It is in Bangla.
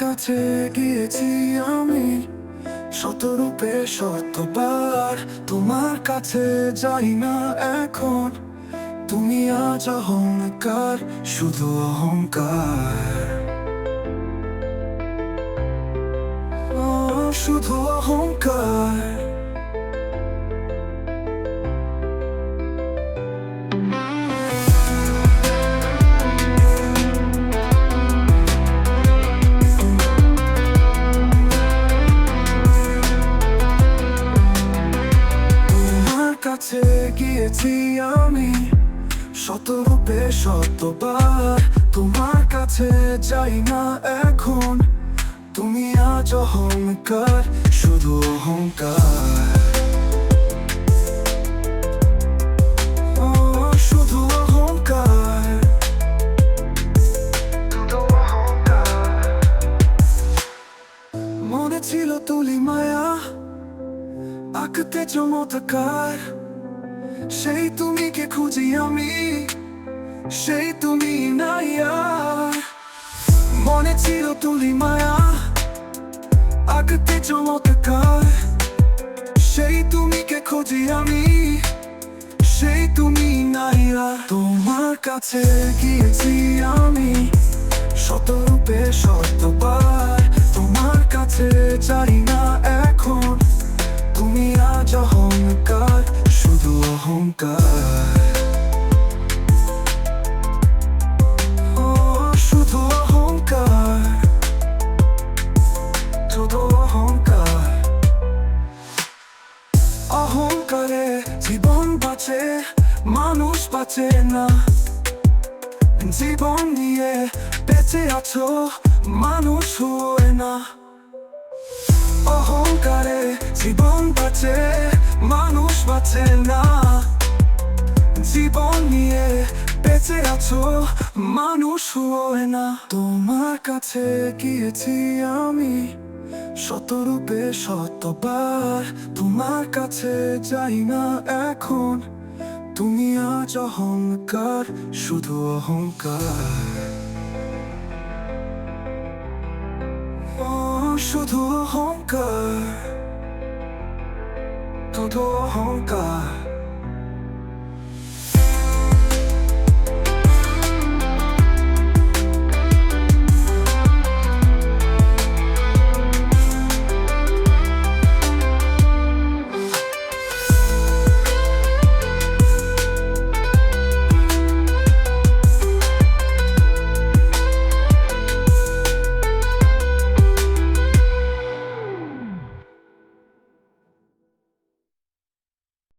কাছে গিয়েছি আমি। শতরূপে শতবার তোমার কাছে যাই না এখন। তুমি আজ অহংকার, শুধু অহংকার। শুধু অহংকার। কাছে গিয়েছি আমি। শতরূপে শতবার, তোমার কাছে যাই না এখন। তুমি আজ অহংকার, শুধু অহংকার। ছিল তুলি মায়া আঁকতে চমৎকার সেই তুমি কে খুঁজি আমি সেই তুমি নাই আর মনে ছিল তুলি মায়া আঁকতে চমৎকার সেই তুমি কে খুঁজি আমি সেই তুমি নাই আর তোমার কাছে গিয়েছি আমি শতরূপে শতবার বাঁচে মানুষ বাঁচে না। জীবন নিয়ে বেঁচে আছো, মানুষ হয় না। অহংকারে জীবন বাঁচে, মানুষ বাঁচে না। জীবন নিয়ে বেঁচে আছো, মানুষ হয় না। তোমার কাছে গিয়েছি আমি। শতরূপে শতবার তোমার কাছে যাই না এখন। তুমি আজ অহংকার, শুধু অহংকার। শুধু অহংকার। শুধু অহংকার।